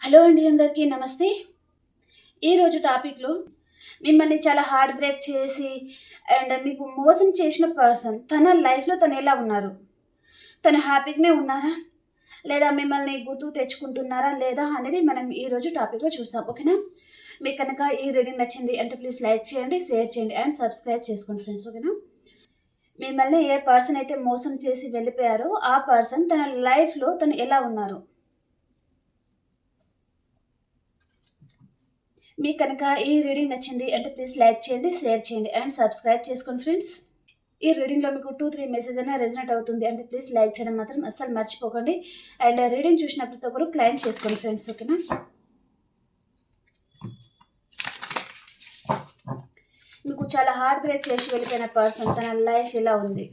Hello అండి అందరికీ నమస్తే. ఈరోజు టాపిక్లో మిమ్మల్ని చాలా హార్డ్ బ్రేక్ చేసి అండ్ మీకు మోసం చేసిన పర్సన్ తన లైఫ్లో తను ఎలా ఉన్నారు? తను హ్యాపీగానే ఉన్నారా? లేదా మిమ్మల్ని గుర్తు తెచ్చుకుంటున్నారా లేదా అనేది మనం ఈరోజు టాపిక్లో చూస్తాం ఓకేనా? మీకు కనుక ఈ రీడింగ్ నచ్చింది అంటే ప్లీజ్ లైక్ చేయండి షేర్ చేయండి అండ్ సబ్స్క్రైబ్ చేసుకోండి ఫ్రెండ్స్ ఓకేనా? మిమ్మల్ని ఏ పర్సన్ అయితే మోసం చేసి వెళ్ళిపోయారో ఆ పర్సన్ తన లైఫ్లో తను ఎలా ఉన్నారు? మీకు కనుక ఈ రీడింగ్ నచ్చింది అంటే ప్లీజ్ లైక్ చేయండి షేర్ చేయండి అండ్ సబ్స్క్రైబ్ చేసుకోండి ఫ్రెండ్స్ ఈ రీడింగ్లో మీకు టూ త్రీ మెసేజ్ అయినా రెజనేట్ అవుతుంది అంటే ప్లీజ్ లైక్ చేయడం మాత్రం అస్సలు మర్చిపోకండి. అండ్ రీడింగ్ చూసిన ప్రతి ఒక్కరు క్లైమ్ చేసుకోండి ఫ్రెండ్స్ ఓకేనా మీకు చాలా హార్డ్ బ్రేక్ చేసి వెళ్ళిపోయిన పర్సన్ తన లైఫ్ ఇలా ఉంది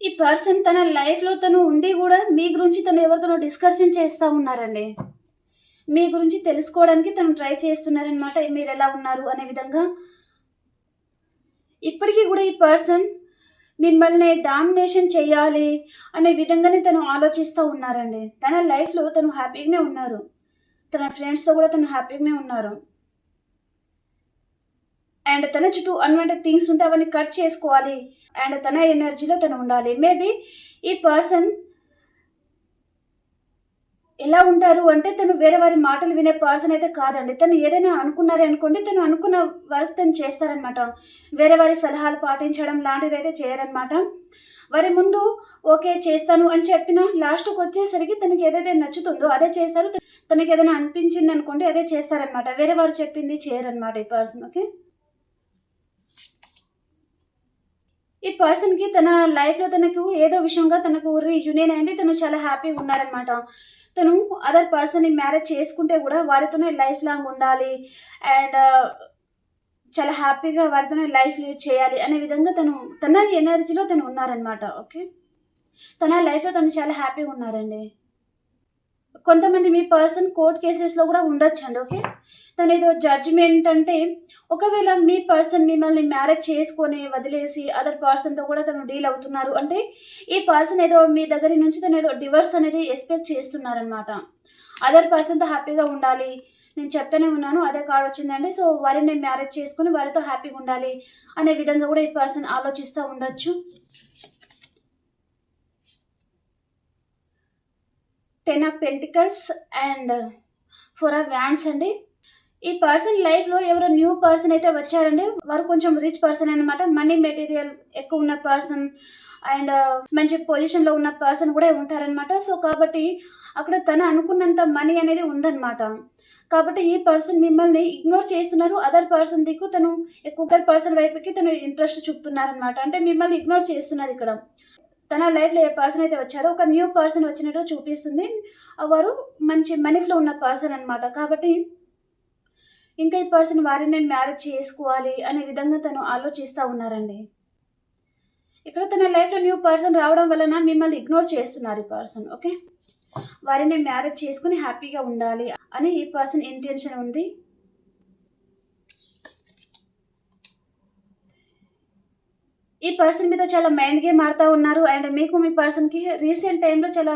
ఈ పర్సన్ తన లైఫ్లో తను ఉండి కూడా మీ గురించి తను ఎవరితోనో డిస్కషన్ చేస్తూ ఉన్నారండి. మీ గురించి తెలుసుకోవడానికి తను ట్రై చేస్తున్నారనమాట మీరు ఎలా ఉన్నారు అనే విధంగా. ఇప్పటికీ కూడా ఈ పర్సన్ మిమ్మల్ని డామినేషన్ చేయాలి అనే విధంగానే తను ఆలోచిస్తూ ఉన్నారండి. తన లైఫ్లో తను హ్యాపీగానే ఉన్నారు. తన ఫ్రెండ్స్తో కూడా తను హ్యాపీగానే ఉన్నారు. అండ్ తన చుట్టూ అన్వాంటెడ్ థింగ్స్ ఉంటే అవన్నీ కట్ చేసుకోవాలి. అండ్ తన ఎనర్జీలో తను ఉండాలి. మేబీ ఈ పర్సన్ ఎలా ఉంటారు అంటే తను వేరే వారి మాటలు వినే పర్సన్ అయితే కాదండి. తను ఏదైనా అనుకున్నారే అనుకోండి తను అనుకున్న వర్క్ తను చేస్తారనమాట వేరే వారి సలహాలు పాటించడం లాంటిది అయితే చేయరనమాట వారి ముందు ఓకే చేస్తాను అని చెప్పిన లాస్ట్కి వచ్చేసరికి తనకి ఏదైతే నచ్చుతుందో అదే చేస్తారు. తనకి ఏదైనా అనిపించింది అనుకోండి అదే చేస్తారనమాట వేరే వారు చెప్పింది చేయరనమాట ఈ పర్సన్ ఓకే ఈ పర్సన్కి తన లైఫ్లో తనకు ఏదో విషయంగా తనకు రీయూనియన్ అయింది. తను చాలా హ్యాపీగా ఉన్నారనమాట తను అదర్ పర్సన్ని మ్యారేజ్ చేసుకుంటే కూడా వారితోనే లైఫ్ లాంగ్ ఉండాలి. అండ్ uh, చాలా హ్యాపీగా వారితోనే లైఫ్ లీడ్ చేయాలి అనే విధంగా తను తన ఎనర్జీలో తను ఉన్నారనమాట ఓకే తన లైఫ్లో తను చాలా హ్యాపీగా ఉన్నారండి. కొంతమంది మీ పర్సన్ కోర్ట్ కేసెస్లో కూడా ఉండొచ్చండి ఓకే? తను ఏదో జడ్జిమెంట్ అంటే ఒకవేళ మీ పర్సన్ మిమ్మల్ని మ్యారేజ్ చేసుకొని వదిలేసి అదర్ పర్సన్తో కూడా తను డీల్ అవుతున్నారు అంటే ఈ పర్సన్ ఏదో మీ దగ్గర నుంచి తను ఏదో డివర్స్ అనేది ఎక్స్పెక్ట్ చేస్తున్నారనమాట అదర్ పర్సన్తో హ్యాపీగా ఉండాలి నేను చెప్తానే ఉన్నాను అదే కార్డ్ వచ్చిందండి సో వారిని మ్యారేజ్ చేసుకుని వారితో హ్యాపీగా ఉండాలి అనే విధంగా కూడా ఈ పర్సన్ ఆలోచిస్తూ ఉండొచ్చు. Ten of pentacles and four of wands అండి. ఈ పర్సన్ లైఫ్లో ఎవరో న్యూ పర్సన్ అయితే వచ్చారండి. వారు కొంచెం రిచ్ పర్సన్ అనమాట మనీ మెటీరియల్ ఎక్కువ ఉన్న పర్సన్ అండ్ uh, మంచి పొజిషన్లో ఉన్న పర్సన్ కూడా ఉంటారనమాట సో కాబట్టి అక్కడ తను అనుకున్నంత మనీ అనేది ఉందన్నమాట. కాబట్టి ఈ పర్సన్ మిమ్మల్ని ఇగ్నోర్ చేస్తున్నారు. అదర్ పర్సన్ దిక్కు తను ఎక్కువ పర్సన్ వైపుకి తను ఇంట్రెస్ట్ చూపుతున్నారనమాట అంటే మిమ్మల్ని ఇగ్నోర్ చేస్తున్నారు ఇక్కడ. తన లైఫ్లో ఏ పర్సన్ అయితే వచ్చారో ఒక న్యూ పర్సన్ వచ్చినట్టు చూపిస్తుంది. వారు మంచి మనీఫ్లో ఉన్న పర్సన్ అనమాట కాబట్టి ఇంకా ఈ పర్సన్ వారిని మ్యారేజ్ చేసుకోవాలి అనే విధంగా తను ఆలోచిస్తూ ఉన్నారండి. ఇక్కడ తన లైఫ్లో న్యూ పర్సన్ రావడం వలన మిమ్మల్ని ఇగ్నోర్ చేస్తున్నారు ఈ పర్సన్ ఓకే వారిని మ్యారేజ్ చేసుకుని హ్యాపీగా ఉండాలి అని ఈ పర్సన్ ఇంటెన్షన్ ఉంది. ఈ పర్సన్ మీద చాలా మైండ్ గేమ్ ఆడుతూ ఉన్నారు. అండ్ మీకు మీ పర్సన్కి రీసెంట్ టైంలో చాలా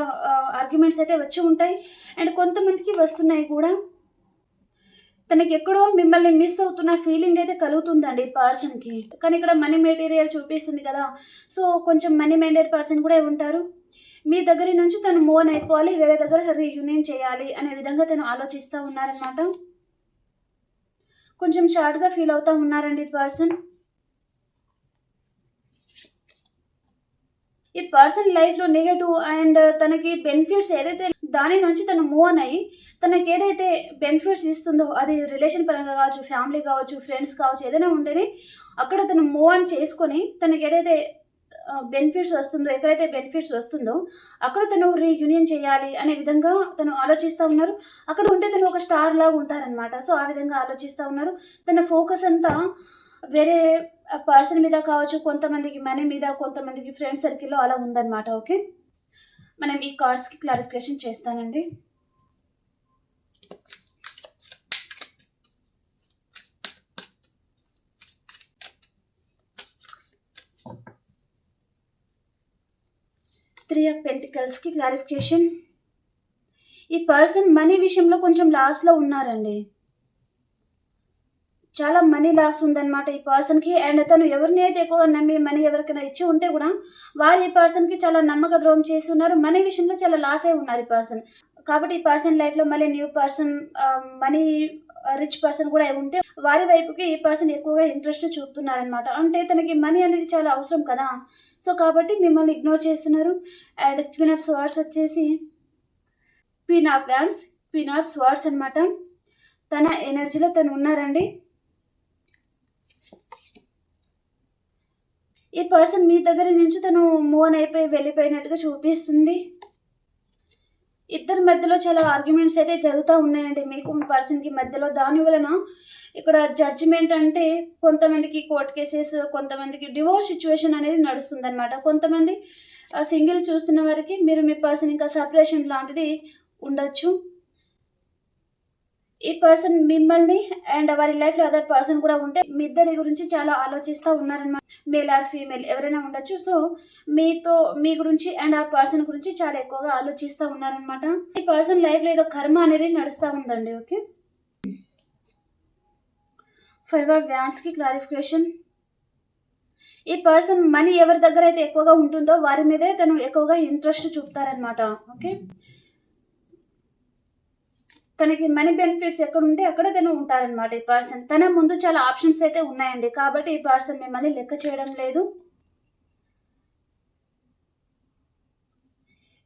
ఆర్గ్యుమెంట్స్ అయితే వచ్చి ఉంటాయి. అండ్ కొంతమందికి వస్తున్నాయి కూడా. తనకి ఎక్కడో మిమ్మల్ని మిస్ అవుతున్న ఫీలింగ్ అయితే కలుగుతుందండి ఈ పర్సన్కి కానీ ఇక్కడ మనీ మెటీరియల్ చూపిస్తుంది కదా. సో కొంచెం మనీ మైండెడ్ పర్సన్ కూడా ఉంటారు. మీ దగ్గర నుంచి తను మోన్ అయిపోవాలి వేరే దగ్గర రీయూనియన్ చేయాలి అనే విధంగా తను ఆలోచిస్తూ ఉన్నారనమాట కొంచెం షార్ట్గా ఫీల్ అవుతూ ఉన్నారండి పర్సన్ ఈ పర్సన్ లైఫ్లో నెగటివ్ అండ్ తనకి బెనిఫిట్స్ ఏదైతే దాని నుంచి తను మూవ్ అని అయ్యి తనకి ఏదైతే బెనిఫిట్స్ ఇస్తుందో అది రిలేషన్ పరంగా కావచ్చు ఫ్యామిలీ కావచ్చు ఫ్రెండ్స్ కావచ్చు ఏదైనా ఉండేది అక్కడ తను మూవ్ ఆన్ చేసుకొని తనకి ఏదైతే బెనిఫిట్స్ వస్తుందో ఎక్కడైతే బెనిఫిట్స్ వస్తుందో అక్కడ తను రీయూనియన్ చేయాలి అనే విధంగా తను ఆలోచిస్తూ ఉన్నారు. అక్కడ ఉంటే తను ఒక స్టార్ లాగా ఉంటారనమాట సో ఆ విధంగా ఆలోచిస్తూ ఉన్నారు. తన ఫోకస్ అంతా వేరే పర్సన్ మీద కావచ్చు కొంతమందికి మనీ మీద కొంతమందికి ఫ్రెండ్ సర్కిల్లో అలా ఉందన్నమాట ఓకే మనం ఈ కార్డ్స్కి క్లారిఫికేషన్ చేస్తానండి. త్రీ ఆఫ్ పెంటికల్స్కి క్లారిఫికేషన్ ఈ పర్సన్ మనీ విషయంలో కొంచెం లాస్లో ఉన్నారండి. చాలా మనీ లాస్ ఉందన్నమాట ఈ పర్సన్కి అండ్ తను ఎవరిని అయితే ఎక్కువగా నమ్మి మనీ ఎవరికైనా ఇచ్చి ఉంటే కూడా వారు ఈ పర్సన్కి చాలా నమ్మక ద్రోహం చేసి ఉన్నారు. మనీ విషయంలో చాలా లాస్ అయి ఉన్నారు ఈ పర్సన్ కాబట్టి ఈ పర్సన్ లైఫ్లో మళ్ళీ new person money rich person కూడా ఉంటే వారి వైపుకి ఈ పర్సన్ ఎక్కువగా ఇంట్రెస్ట్ చూపుతున్నారనమాట అంటే తనకి మనీ అనేది చాలా అవసరం కదా. సో కాబట్టి మిమ్మల్ని ఇగ్నోర్ చేస్తున్నారు. అండ్ క్వీన్ ఆఫ్ స్వార్డ్స్ వచ్చేసి queen of wands queen of swords అనమాట తన ఎనర్జీలో తను ఉన్నారండి. ఈ పర్సన్ మీ దగ్గర నుంచి తను మూవ్ అయిపోయి వెళ్ళిపోయినట్టుగా చూపిస్తుంది. ఇద్దరి మధ్యలో చాలా ఆర్గ్యుమెంట్స్ అయితే జరుగుతూ ఉన్నాయండి. మీకు మీ పర్సన్కి మధ్యలో దాని వలన ఇక్కడ జడ్జిమెంట్ అంటే కొంతమందికి కోర్ట్ కేసెస్ కొంతమందికి డివోర్స్ సిచ్యువేషన్ అనేది నడుస్తుంది అనమాట కొంతమంది సింగిల్ చూస్తున్న వారికి మీరు మీ పర్సన్ ఇంకా సపరేషన్ లాంటిది ఉండొచ్చు. ఈ పర్సన్ మిమ్మల్ని అండ్ వారి లైఫ్లో అదర్ పర్సన్ కూడా ఉంటే మీ ఇద్దరి గురించి చాలా ఆలోచిస్తూ ఉన్నారనమాట మేల్ ఆర్ ఫీమేల్ ఎవరైనా ఉండొచ్చు. సో మీతో మీ గురించి అండ్ ఆ పర్సన్ గురించి చాలా ఎక్కువగా ఆలోచిస్తూ ఉన్నారనమాట ఈ పర్సన్ లైఫ్లో ఏదో కర్మ అనేది నడుస్తూ ఉందండి ఓకే ఫైవ్ ఆఫ్ వ్యాన్స్కి క్లారిఫికేషన్ ఈ పర్సన్ మనీ ఎవరి దగ్గర అయితే ఎక్కువగా ఉంటుందో వారి మీదే తను ఎక్కువగా ఇంట్రెస్ట్ చూపుతారనమాట ఓకే తనకి మనీ బెనిఫిట్స్ ఎక్కడ ఉంటే అక్కడ తను ఉంటారనమాట ఈ పర్సన్ తన ముందు చాలా ఆప్షన్స్ అయితే ఉన్నాయండి. కాబట్టి ఈ పర్సన్ మిమ్మల్ని లెక్క చేయడం లేదు.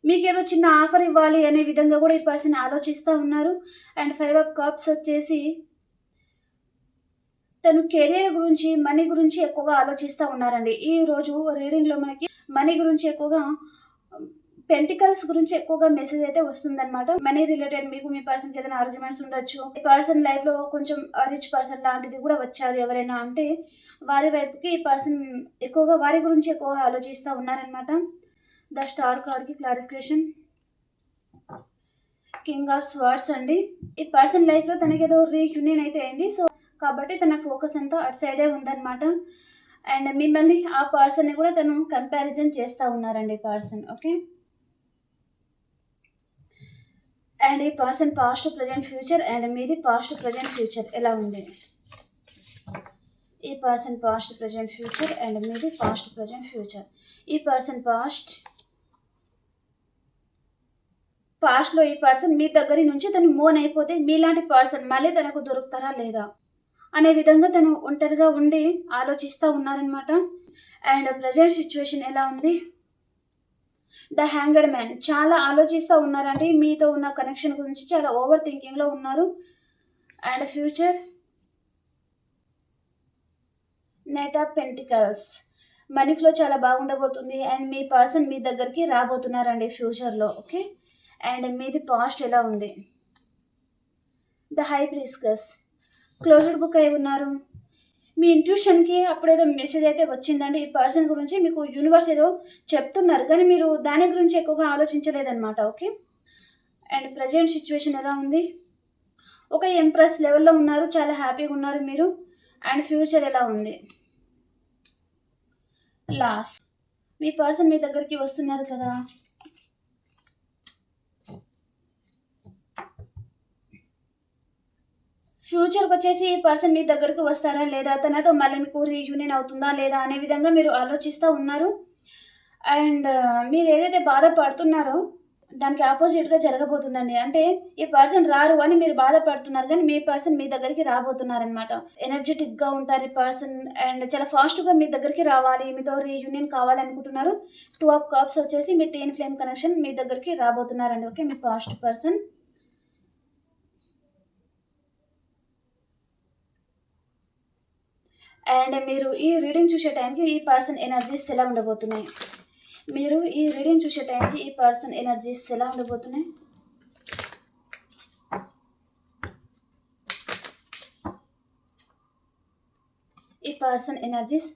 మీకు ఏదో చిన్న ఆఫర్ ఇవ్వాలి అనే విధంగా కూడా ఈ పర్సన్ ఆలోచిస్తూ ఉన్నారు. అండ్ ఫైవ్ ఆఫ్ కప్స్ వచ్చేసి తను కెరియర్ గురించి మనీ గురించి ఎక్కువగా ఆలోచిస్తూ ఉన్నారండి. ఈ రోజు రీడింగ్లో మనకి మనీ గురించి ఎక్కువగా పెంటికల్స్ గురించి ఎక్కువగా మెసేజ్ అయితే వస్తుందన్నమాట. మనీ రిలేటెడ్ మీకు మీ పర్సన్కి ఏదైనా ఆర్గ్యుమెంట్స్ ఉండొచ్చు. ఈ పర్సన్ లైఫ్లో కొంచెం రిచ్ పర్సన్ లాంటిది కూడా వచ్చారు ఎవరైనా అంటే వారి వైపుకి ఈ పర్సన్ ఎక్కువగా వారి గురించి ఎక్కువగా ఆలోచిస్తూ ఉన్నారనమాట ద స్టార్ కార్డ్కి క్లారిఫికేషన్ కింగ్ ఆఫ్ స్వార్డ్స్ అండి. ఈ పర్సన్ లైఫ్లో తనకి ఏదో రీయూనియన్ అయితే అయింది. సో కాబట్టి తన ఫోకస్ అంతా అటు సైడే ఉందన్నమాట. అండ్ మిమ్మల్ని ఆ పర్సన్ని కూడా తను కంపారిజన్ చేస్తూ ఉన్నారండి పర్సన్ ఓకే అండ్ ఈ person past present future and మీది పాస్ట్ ప్రజెంట్ ఫ్యూచర్ ఎలా ఉంది? ఈ person past present future and మీది పాస్ట్ ప్రజెంట్ ఫ్యూచర్. ఈ పర్సన్ పాస్ట్ పాస్ట్లో ఈ పర్సన్ మీ దగ్గర నుంచి తను మోన్ అయిపోతే మీలాంటి పర్సన్ మళ్ళీ తనకు దొరుకుతారా లేదా? అనే విధంగా తను ఒంటరిగా ఉండి ఆలోచిస్తూ ఉన్నారనమాట అండ్ ప్రజెంట్ సిచ్యువేషన్ ఎలా ఉంది? The hanged man. చాలా ఆలోచిస్తూ ఉన్నారండి. మీతో ఉన్న కనెక్షన్ గురించి చాలా ఓవర్ థింకింగ్లో ఉన్నారు. And future knight of pentacles money flow చాలా బాగుండబోతుంది. అండ్ మీ పర్సన్ మీ దగ్గరికి రాబోతున్నారండి ఫ్యూచర్లో ఓకే అండ్ మీది పాస్ట్ ఎలా ఉంది? The high priestess closed book అయి ఉన్నారు? మీ ఇంట్యూషన్కి అప్పుడేదో మెసేజ్ అయితే వచ్చిందండి. ఈ పర్సన్ గురించి మీకు యూనివర్స్ ఏదో చెప్తున్నారు. కానీ మీరు దాని గురించి ఎక్కువగా ఆలోచించలేదన్నమాట ఓకే? అండ్ ప్రజెంట్ సిచ్యువేషన్ ఎలా ఉంది? ఒక ఎంప్రెస్ లెవెల్లో ఉన్నారు చాలా హ్యాపీగా ఉన్నారు మీరు. అండ్ ఫ్యూచర్ ఎలా ఉంది? లాస్ మీ పర్సన్ మీ దగ్గరికి వస్తున్నారు కదా. ఫ్యూచర్కి వచ్చేసి ఈ పర్సన్ మీ దగ్గరకు వస్తారా? లేదా తనతో మళ్ళీ మీకు రీయూనియన్ అవుతుందా? లేదా అనే విధంగా మీరు ఆలోచిస్తూ ఉన్నారు. అండ్ uh, మీరు ఏదైతే బాధపడుతున్నారో దానికి ఆపోజిట్గా జరగబోతుందండి. అంటే ఈ పర్సన్ రారు అని మీరు బాధపడుతున్నారు కానీ మీ పర్సన్ మీ దగ్గరికి రాబోతున్నారనమాట ఎనర్జెటిక్గా ఉంటారు ఈ పర్సన్ అండ్ చాలా ఫాస్ట్గా మీ దగ్గరికి రావాలి. మీతో రీయూనియన్ కావాలి అనుకుంటున్నారు టూ ఆఫ్ కప్స్ వచ్చేసి మీ టీన్ ఫ్లేమ్ కనెక్షన్ మీ దగ్గరికి రాబోతున్నారండి. ఓకే మీ ఫాస్ట్ పర్సన్ అండ్ మీరు ఈ రీడింగ్ చూసే టైంకి ఈ పర్సన్ ఎనర్జీస్ ఎలా ఉండబోతున్నాయి? మీరు ఈ రీడింగ్ చూసే టైంకి ఈ పర్సన్ ఎనర్జీస్ ఎలా ఉండబోతున్నాయి? ఈ person energies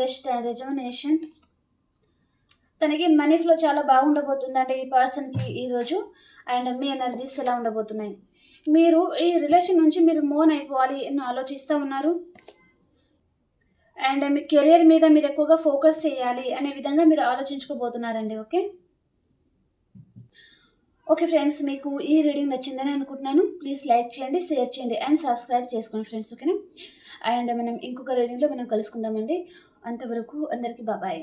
rest and resonation తనకి మనీ ఫ్లో చాలా బాగుండబోతుందండి ఈ పర్సన్కి ఈరోజు. అండ్ మీ ఎనర్జీస్ ఎలా ఉండబోతున్నాయి? మీరు ఈ రిలేషన్ నుంచి మీరు మోన్ అయిపోవాలి అని ఆలోచిస్తూ ఉన్నారు. అండ్ మీ కెరియర్ మీద మీరు ఎక్కువగా ఫోకస్ చేయాలి అనే విధంగా మీరు ఆలోచించుకోబోతున్నారండి ఓకే? ఓకే ఫ్రెండ్స్ మీకు ఈ రీడింగ్ నచ్చిందని అనుకుంటున్నాను. ప్లీజ్ లైక్ చేయండి షేర్ చేయండి అండ్ సబ్స్క్రైబ్ చేసుకోండి ఫ్రెండ్స్ ఓకేనా? అండ్ మనం ఇంకొక రీడింగ్లో మనం కలుసుకుందామండి. అంతవరకు అందరికీ బాబాయ్.